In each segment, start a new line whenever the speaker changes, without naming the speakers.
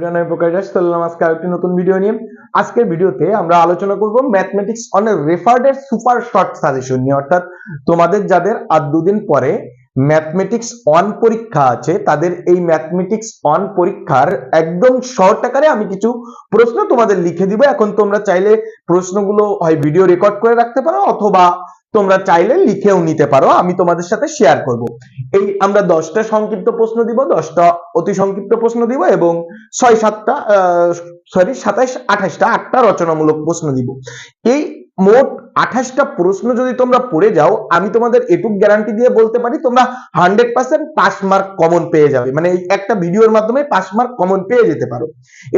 On যাদের mathematics on পরীক্ষা আছে, তাদের এই ম্যাথমেটিক্স অন পরীক্ষার একদম শর্ট আকারে আমি কিছু প্রশ্ন তোমাদের লিখে দিব। এখন তোমরা চাইলে প্রশ্নগুলো হয় ভিডিও রেকর্ড করে রাখতে পারো, অথবা তোমরা চাইলে লিখেও নিতে পারো, আমি তোমাদের সাথে শেয়ার করব। এই আমরা দশটা সংক্ষিপ্ত প্রশ্ন দিব, দশটা অতি সংক্ষিপ্ত প্রশ্ন দিব এবং ছয় সাতটা সরি সাতাইশ আঠাশটা আটটা রচনামূলক প্রশ্ন দিব। এই মোট আঠাশটা প্রশ্ন যদি তোমরা পড়ে যাও, আমি তোমাদের এটুক গ্যারান্টি দিয়ে বলতে পারি, তোমরা hundred percent pass mark common পেয়ে যাবে। মানে এই একটা ভিডিওর মাধ্যমে পাস মার্ক কমন পেয়ে যেতে পারো।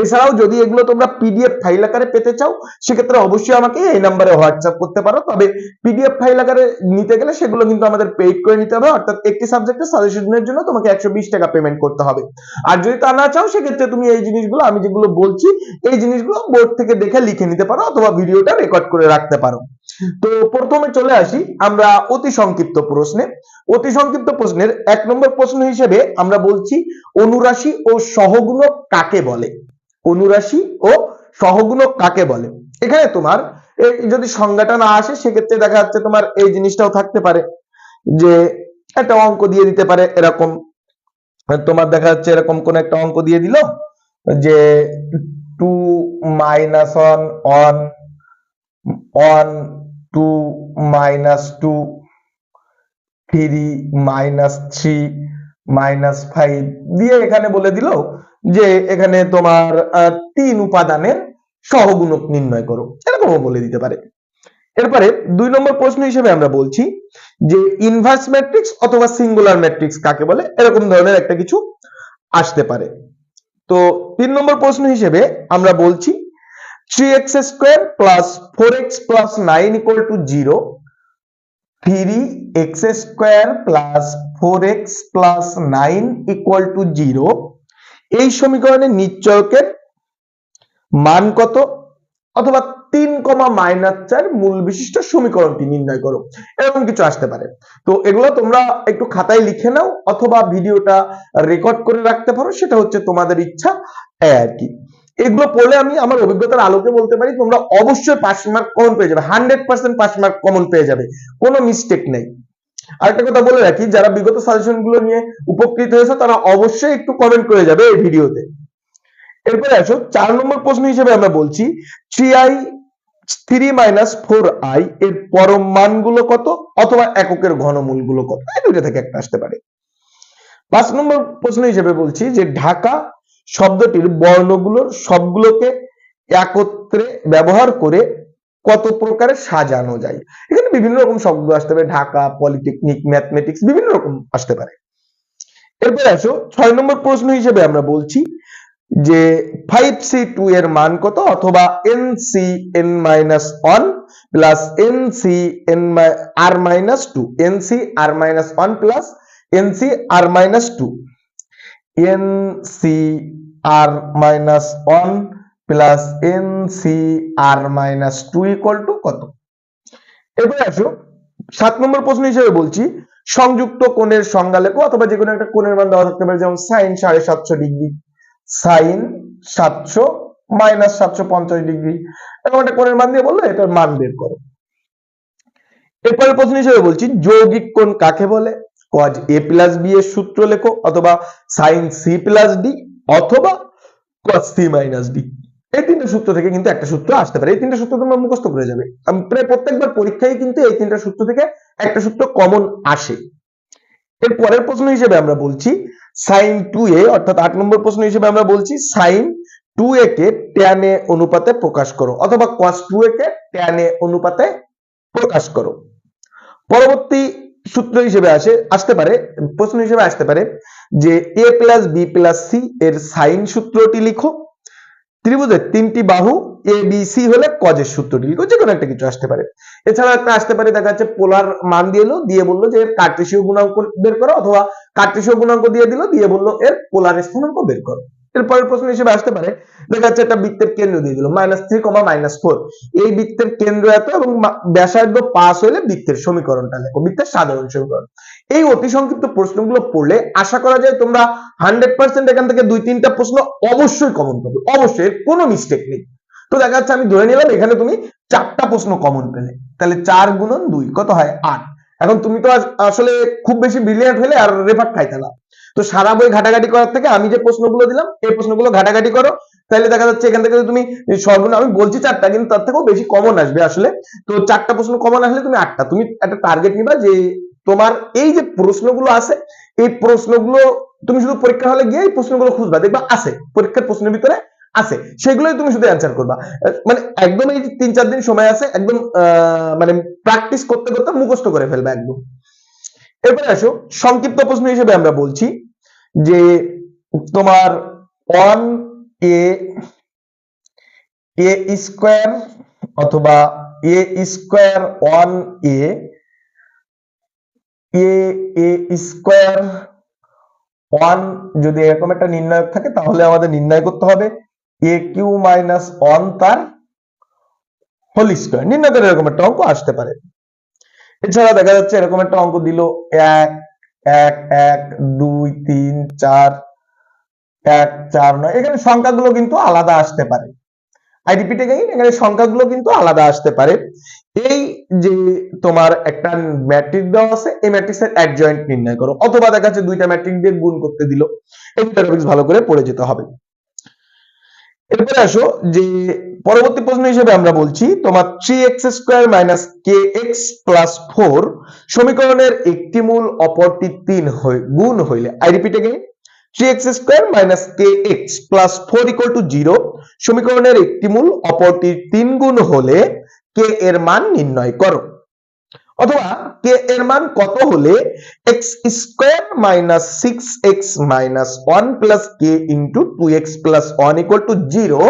এছাড়াও যদি এগুলো তোমরা পিডিএফ ফাইল আকারে পেতে চাও, সেক্ষেত্রে অবশ্যই আমাকে এই নাম্বারে হোয়াটসঅ্যাপ করতে পারো। তবে পিডিএফ ফাইল আকারে নিতে গেলে সেগুলো কিন্তু আমাদের পেইড করে নিতে হবে। অর্থাৎ একটি সাবজেক্টের সাজেশনের জন্য তোমাকে একশো বিশ টাকা পেমেন্ট করতে হবে। আর যদি তা না চাও, সেক্ষেত্রে তুমি এই জিনিসগুলো, আমি যেগুলো বলছি, এই জিনিসগুলো বোর্ড থেকে দেখে লিখে নিতে পারো অথবা ভিডিওটা রেকর্ড করে রাখতে পারো। তো প্রথমে চলে আসি আমরা অতি সংক্ষিপ্ত প্রশ্নে। অতি সংক্ষিপ্ত প্রশ্নের এক নম্বর প্রশ্ন হিসেবে আমরা বলছি, অনুরাশি ও সহগুণক কাকে বলে? অনুরাশি ও সহগুণক কাকে বলে? এখানে তোমার যদি সংজ্ঞাটা না আসে, সেক্ষেত্রে দেখা যাচ্ছে তোমার এই জিনিসটাও থাকতে পারে। যে একটা অঙ্ক দিয়ে দিতে পারে এরকম। তোমার দেখা যাচ্ছে এরকম কোন একটা অঙ্ক দিয়ে দিল যে two minus one one one two minus two, three minus three minus five দিয়ে এখানে বলে দিল যে এখানে তোমার তিন উপাদানের সহগুণক নির্ণয় করো। এরকমও বলে দিতে পারে। এরপরে দুই নম্বর প্রশ্ন হিসেবে আমরা বলছি যে ইনভার্স ম্যাট্রিক্স অথবা সিঙ্গুলার ম্যাট্রিক্স কাকে বলে? এরকম ধরনের একটা কিছু আসতে পারে। তো তিন নম্বর প্রশ্ন হিসেবে আমরা বলছি three x square plus four x plus nine equal to zero three x square plus four x plus nine equal to zero এই সমীকরণের নিশ্চয়কের মান কত? অথবা তিন কমা মাইনাস চার মূল বিশিষ্ট সমীকরণটি নির্ণয় করো। এরকম কিছু আসতে পারে। তো এগুলো তোমরা একটু খাতায় লিখে নাও, অথবা ভিডিওটা রেকর্ড করে রাখতে পারো, সেটা হচ্ছে তোমাদের ইচ্ছা আর কি। এগুলো পড়লে আমি আমার অভিজ্ঞতার আলোকে বলতে পারি, তোমরা অবশ্যই পাস মার্ক কমন পেয়ে যাবে hundred percent pass mark common পেয়ে যাবে, কোনো মিস্টেক নেই। আরেকটা কথা বলে রাখি, যারা বিগত সাজেশনগুলো নিয়ে উপকৃত হয়েছে, তারা অবশ্যই একটু কমেন্ট করে যাবে এই ভিডিওতে। এরপরে আসো, চার নম্বর প্রশ্ন হিসেবে আমরা বলছি three i three minus four i এর পরম মানগুলো কত, অথবা এককের ঘনমূলগুলো কত? এই দুটো থেকে একটা আসতে পারে। পাঁচ নম্বর প্রশ্ন হিসেবে বলছি যে ঢাকা শব্দটির বর্ণগুলোর সবগুলোকে একত্রে ব্যবহার করে কত প্রকারে সাজানো যায়। এখানে বিভিন্ন রকম শব্দ আসতে পারে, ঢাকা পলিটেকনিক ম্যাথমেটিক্স বিভিন্ন রকম আসতে পারে। এরপর আসো, ছয় নম্বর প্রশ্ন হিসেবে আমরা বলছি যে ফাইভ সি টু এর মান কত অথবা n c n minus one plus n c n r minus two n c r minus one plus n c r minus two n c r minus one plus n c r minus two equal to কত? এরপরে আসো, সাত নম্বর প্রশ্ন হিসেবে বলছি, সংযুক্ত কোণের সংজ্ঞা লেখো অথবা যে কোনো একটা কোণের মান দেওয়া থাকতে পারে, যেমন সাইন সাড়ে সাতশো ডিগ্রি সাইন সাতশো মাইনাস সাতশো পঞ্চাশ ডিগ্রি, এরকম একটা কোণের মান দিয়ে বলল এটার মান বের করো। এরপরের প্রশ্ন হিসেবে বলছি, যৌগিক কোণ কাকে বলে? কজ এ প্লাস বি এর সূত্র লেখো অথবা সাইন সি প্লাস ডি অথবা কজ সি মাইনাস ডি এই তিনটা সূত্র থেকে কিন্তু একটা সূত্র আসতে পারে। এই তিনটা সূত্র তোমরা মুখস্থ করে যাবে। আমি প্রায় প্রত্যেকবার পরীক্ষায় কিন্তু এই তিনটা সূত্র থেকে একটা সূত্র কমন আসে। এর পরের প্রশ্ন হিসেবে আমরা বলছি সাইন টু এ অর্থাৎ আট নম্বর প্রশ্ন হিসেবে আমরা বলছি সাইন টু এ কে ট্যান এ অনুপাতে প্রকাশ করো অথবা কস টু এ কে ট্যান এ অনুপাতে প্রকাশ করো। পরবর্তী সূত্র হিসেবে আসে, আসতে পারে, প্রশ্ন হিসেবে আসতে পারে যে a plus b plus c এর সাইন সূত্রটি লিখো। ত্রিভুজের তিনটি বাহু এ বি সি হলে কজের সূত্রটি লিখো যে কোনো একটা কিছু আসতে পারে। এছাড়া একটা আসতে পারে, দেখা যাচ্ছে পোলার মান দিয়ে এলো, দিয়ে বলল যে এর কার্টেসীয় গুণাঙ্ক বের করো, অথবা কার্টেসীয় গুণাঙ্ক দিয়ে দিল, দিয়ে বলল এর পোলার স্থানাঙ্ক বের করো। এরপরের প্রশ্ন হিসেবে আসতে পারে। দেখা যাচ্ছে একটা বৃত্তের কেন্দ্র দিয়ে দিল minus three comma minus four এই বৃত্তের কেন্দ্র এত এবং ব্যাসার্ধ পাস হলে বৃত্তের সমীকরণটা লেখো, বৃত্তের সাধারণ সমীকরণ। এই অতি সংক্ষিপ্ত প্রশ্নগুলো পড়লে আশা করা যায় তোমরা হান্ড্রেড পার্সেন্ট এখান থেকে দুই তিনটা প্রশ্ন অবশ্যই কমন পাবে। অবশ্যই কোনো মিস্টেক নেই। তো দেখা যাচ্ছে আমি ধরে নিলাম এখানে তুমি চারটা প্রশ্ন কমন পেলে। তাহলে চার গুণন দুই, কত হয়? আট। এখন তুমি তো আসলে খুব বেশি ব্রিলিয়ান্ট হলে আর রেফার খাইতে না। তো সারা বই ঘাটাঘাটি করার থেকে আমি যে প্রশ্নগুলো দিলাম এই প্রশ্নগুলো ঘাটাঘাটি করো। তাহলে দেখা যাচ্ছে এখান থেকে তুমি সর্বনিম্ন আমি বলছি চারটা, কিন্তু তার থেকেও বেশি কমন আসবে আসলে। তো চারটা প্রশ্ন কমন আসলে তুমি আটটা। তুমি একটা টার্গেট নিবা যে তোমার এই যে প্রশ্নগুলো আছে, এই প্রশ্নগুলো তুমি শুধু পরীক্ষা হলে গিয়ে এই প্রশ্নগুলো খুঁজবা, দেখবা আছে, পরীক্ষার প্রশ্নের ভিতরে আছে। সেগুলোই তুমি শুধু অ্যান্সার করবা। মানে একদম এই তিন চার দিন সময় আছে, একদম মানে প্র্যাকটিস করতে করতে মুখস্থ করে ফেলবা একদম। এরপরে আসো, সংক্ষিপ্ত প্রশ্ন হিসেবে আমরা বলছি যে তোমার ওয়ান এ এ স্কোয়ার অথবা a square one a a square one যদি এরকম একটা নির্ণায়ক থাকে তাহলে আমাদের নির্ণয় করতে হবে এ কিউ মাইনাস ওয়ান তার হোল স্কোয়ার নির্ণয় করে এরকম একটা অঙ্ক আসতে পারে। এছাড়া দেখা যাচ্ছে এরকম একটা অঙ্ক দিল এক এক এক, দুই, তিন, চার, এক, চার, নয়। এখানে সংখ্যাগুলো কিন্তু আলাদা আসতে পারে। আই রিপিট এগেইন এখানে সংখ্যাগুলো কিন্তু আলাদা আসতে পারে। এই যে তোমার একটা ম্যাট্রিক্স দেওয়া আছে, এই ম্যাট্রিক্সের অ্যাডজয়েন্ট নির্ণয় করো। অথবা দেখা যাচ্ছে দুইটা ম্যাট্রিক্স দিয়ে গুণ করতে দিল। এই দুটো ভালো করে পড়ে যেতে হবে। এরপরে আসো, যে পরবর্তী প্রশ্ন হিসেবে আমরা বলছি, তোমার three x square minus k x plus four সমীকরণের একটি মূল অপরটি তিন গুণ হইলে I repeat again three x square minus k x plus four equal to zero সমীকরণের একটি মূল অপরটির তিন গুণ হলে কে এর মান নির্ণয় করো। অথবা কে এর মান কত হলে x square minus six x minus one plus k into two x plus one equal to zero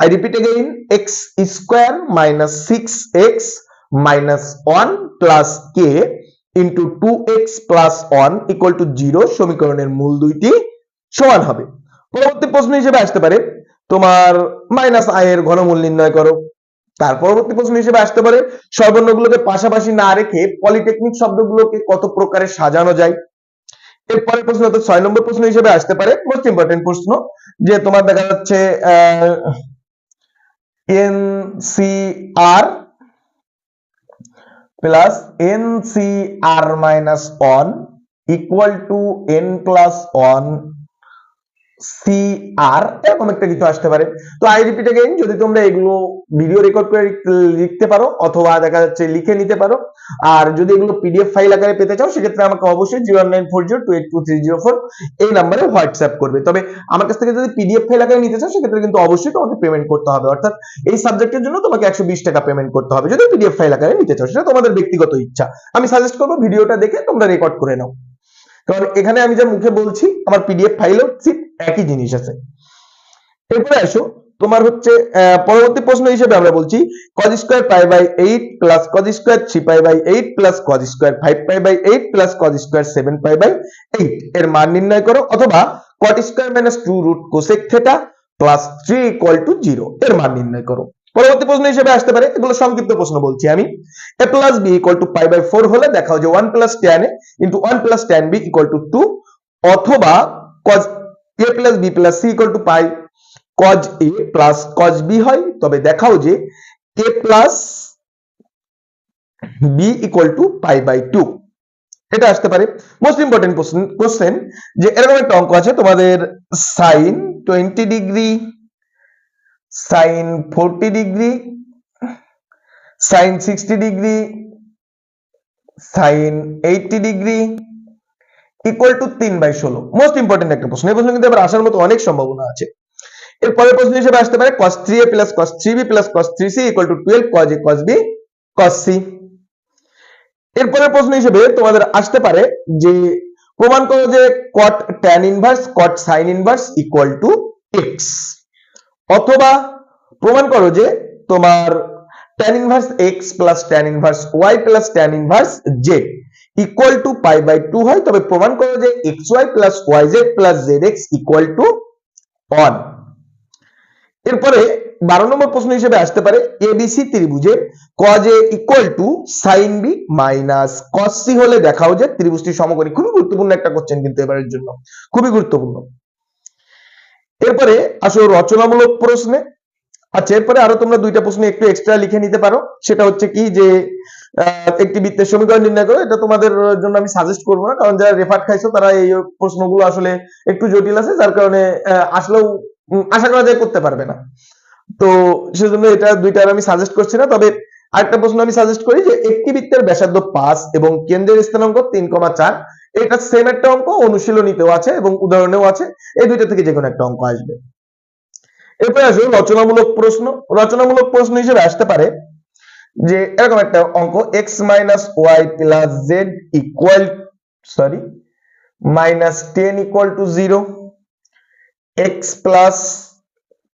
I repeat again x square minus six x minus one plus k into two x plus one equal to zero সমীকরণের মূল দুইটি সমান হবে। পরবর্তী প্রশ্ন হিসেবে আসতে পারে। তোমার মাইনাস আই এর ঘনমূল নির্ণয় করো। তার পরবর্তী প্রশ্ন হিসেবে আসতে পারে, সর্বর্ণগুলোকে পাশাপাশি না রেখে পলিটেকনিক শব্দগুলোকে কত প্রকারে সাজানো যায়? এরপরে প্রশ্ন হয়তো ছয় নম্বর প্রশ্ন হিসেবে আসতে পারে মোস্ট ইম্পর্টেন্ট প্রশ্ন, যে তোমার দেখা যাচ্ছে n c r plus n c r minus one equal to n plus one c r এরকম একটা কিছু আসতে পারে। তো আই রিপিট এগেইন যদি তোমরা এগুলো ভিডিও রেকর্ড করে লিখতে পারো অথবা দেখা যাচ্ছে লিখে নিতে পারো। আর যদি এগুলো পিডিএফ ফাইল আকারে পেতে চাও, সেক্ষেত্রে আমাকে অবশ্যই zero nine four zero two eight two three zero four এই নাম্বারে হোয়াটসঅ্যাপ করবে। তবে আমার কাছ থেকে যদি পিডিএফ ফাইল আকারে নিতে চাও, সেক্ষেত্রে কিন্তু অবশ্যই তোমাকে পেমেন্ট করতে হবে। অর্থাৎ এই সাবজেক্টের জন্য তোমাকে একশো বিশ টাকা পেমেন্ট করতে হবে। যদি পিডিএফ ফাইল আকারে নিতে চাও, সেটা তোমাদের ব্যক্তিগত ইচ্ছা। আমি সাজেস্ট করব ভিডিওটা দেখে তোমরা রেকর্ড করে নাও। কারণ এখানে আমি যা মুখে বলছি, আমার পিডিএফ ফাইলেও ঠিক একই জিনিস আছে। এরপরে আসো, তোমার হচ্ছে পরবর্তী প্রশ্ন হিসেবে আমরা বলছি cos square pi by eight plus cos square three pi by eight plus cos square five pi by eight plus cos square seven pi by eight এর মান নির্ণয় করো, অথবা cot square minus two root cosec theta plus three equal to zero এর মান নির্ণয় করো। পরবর্তী প্রশ্ন হিসেবে আসতে পারে। এগুলো সংক্ষিপ্ত প্রশ্ন বলছি আমি। A plus b equal to pi by four হলে দেখাও যে one plus tan a into one plus tan b equal to two অথবা cos a plus b plus c equal to pi cos a plus cos b হয়। তবে দেখাও যে a plus b equal to pi by two এটা আসতে পারে। Most important question যে এরকম একটা অঙ্ক আছে, তোমাদের sine twenty degree sine forty degree, sine sixty degree, sine eighty degree, equal to তিন বাই ষোলো। মোস্ট ইম্পর্টেন্ট একটা প্রশ্ন। এই প্রশ্ন কিন্তু আসার মতো অনেক সম্ভাবনা আছে। এর পরের প্রশ্ন হিসেবে আসতে পারে cos 3a plus cos 3b plus cos 3c equal to 12 cos a cos b cos c এর পরের প্রশ্ন হিসেবে তোমাদের আসতে পারে যে প্রমাণ করো যে cot tan inverse cot sin inverse equal to x অথবা প্রমাণ করো যে তোমার tan inverse x plus tan inverse y plus tan inverse z equal to pi by two হয়, তবে প্রমাণ করো যে xy plus yz plus zx equal to one এরপরে বারো নম্বর প্রশ্ন হিসেবে আসতে পারে ABC ত্রিভুজে cos a equal to sine b minus cos c হলে দেখাও যে ত্রিভুজটি সমকোণী। খুবই গুরুত্বপূর্ণ একটা কোশ্চেন কিন্তু এবারের জন্য। খুবই গুরুত্বপূর্ণ। এরপরে আসো রচনামূলক প্রশ্নে। আচ্ছা এরপরে আরও তোমরা দুইটা প্রশ্ন একটু এক্সট্রা লিখে নিতে পারো। সেটা হচ্ছে কি যে একটি বৃত্তের সমীকরণ নির্ণয় করো। এটা তোমাদের জন্য আমি সাজেস্ট করব না, কারণ যারা রেফার খাইছো, তারা এই প্রশ্নগুলো আসলে একটু জটিল আছে, যার কারণে আসলেও আশা করা যায় করতে পারবে না। তো সেজন্য এটা দুইটা আমি সাজেস্ট করছি না। তবে আরেকটা প্রশ্ন আমি সাজেস্ট করি যে, একটি বৃত্তের ব্যাসার্ধ পাঁচ এবং কেন্দ্রের স্থানাঙ্ক তিন কমা চার। এটা সেম একটা অঙ্ক, অনুশীলনীতেও আছে এবং উদাহরণেও আছে। এই দুইটা থেকে যে কোনো একটা অঙ্ক আসবে। এরপরে আসবে রচনামূলক প্রশ্ন। রচনামূলক প্রশ্ন হিসেবে আসতে পারে যে এরকম একটা অঙ্ক x minus y plus z equal sorry minus ten equal to zero x plus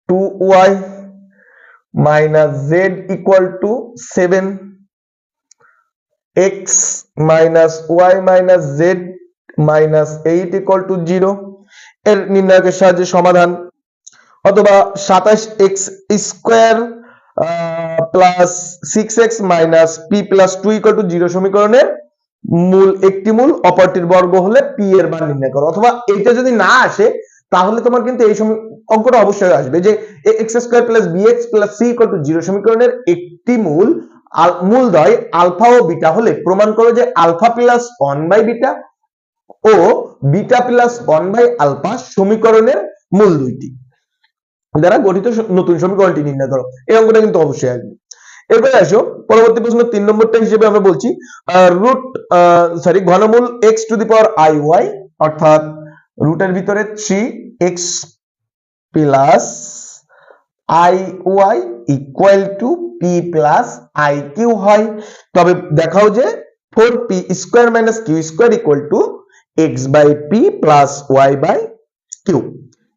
two y minus z equal to seven x minus y minus z minus eight equal to zero এর নির্ণায়কের সাহায্যে সমাধান। অথবা সাতাশ x square plus six x minus p plus two equal to zero সমীকরণের মূল একটি মূল অপরটির বর্গ হলে পি এর মান নির্ণয় করো। অথবা এইটা যদি না আসে, তাহলে তোমার কিন্তু এই সময় অঙ্কটা অবশ্যই আসবে যে x square plus b x plus c equal to zero সমীকরণের একটি মূল মূলদ্বয় আলফা ও বিটা হলে প্রমাণ করো যে alpha plus one by beta O beta plus one by alpha সমীকরণের মূল দুইটি। দ্বারা গঠিত নতুন সমীকরণটি নির্ণয় করো। এই অঙ্কটা কিন্তু অবশ্যই আসবে। এরপরে আসো, পরবর্তী প্রশ্ন তিন নম্বরটা হিসেবে আমরা বলছি root sorry ঘনমূল x to the power i y অর্থাৎ রুটের ভিতরে three x plus i y equal to p plus i q হয়। তবে দেখাও যে four p square minus q square equal to x by p plus y by q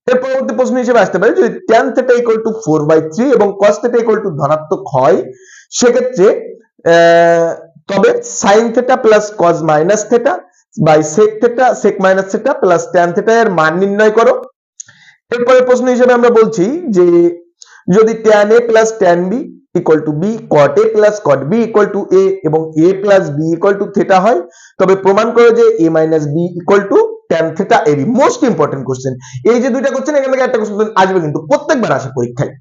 পরবর্তী প্রশ্ন হিসেবে আসতে পারে, যদি tan theta equal to four by three এবং cos থিটা ইকুয়াল টু ধনাত্মক হয়, সেক্ষেত্রে তবে sin theta plus cos minus theta by sec theta sec minus theta plus tan theta এর মান নির্ণয় করো। এরপরে প্রশ্ন হিসেবে আমরা বলছি যে যদি tan a plus tan b equal to b cot a plus cot b equal to a এবং a plus b equal to theta হয়, তবে প্রমাণ করো যে a minus b equal to tan theta ab most important question এই যে দুইটা question এখান থেকে একটা কোশ্চেন আসবে কিন্তু প্রত্যেকবার আসে পরীক্ষায়।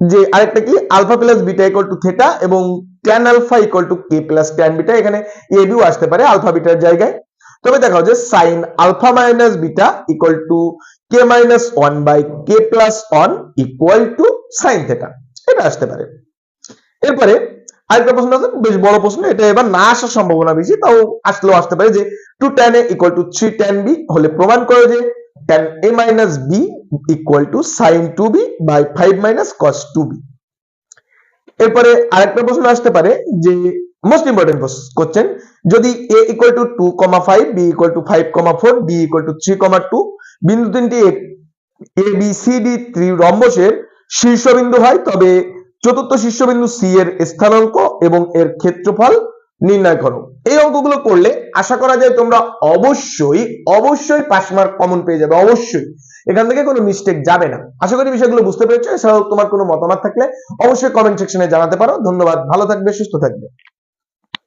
যে আরেকটা কি? Alpha plus beta equal to theta এবং tan alpha equal to k plus tan beta এখানে এ বিও আসতে পারে আলফা বিটার জায়গায়। তবে দেখাও যে sine alpha minus beta equal to k minus one by k plus one equal to sine theta এটা আসতে পারে। এরপরে আরেকটা প্রশ্ন আছে, বেশ বড় প্রশ্ন, এটা এবার না আসার সম্ভাবনা বেশি, তাও আসলেও আসতে পারে যে two tan a equal to three tan b হলে প্রমাণ করে যে tan a minus b equal to sine two b by five minus cos two b এরপরে আরেকটা প্রশ্ন আসতে পারে যে মোস্ট ইম্পর্টেন্ট কোশ্চেন যদি A equal to two comma five B equal to five comma four D equal to three comma two বিন্দু তিনটি A B C D ত্রিরম্বসের শীর্ষবিন্দু হয়, তবে চতুর্থ শীর্ষবিন্দু সি এর স্থানাঙ্ক এবং এর ক্ষেত্রফল নির্ণয় করো। এই অঙ্কগুলো করলে আশা করা যায় তোমরা অবশ্যই অবশ্যই পাস মার্ক কমন পেয়ে যাবে, অবশ্যই। এখান থেকে কোনো মিস্টেক যাবে না। আশা করি বিষয়গুলো বুঝতে পেরেছ। এছাড়াও তোমার কোনো মতামত থাকলে অবশ্যই কমেন্ট সেকশনে জানাতে পারো। ধন্যবাদ। ভালো থাকবে, সুস্থ থাকবে।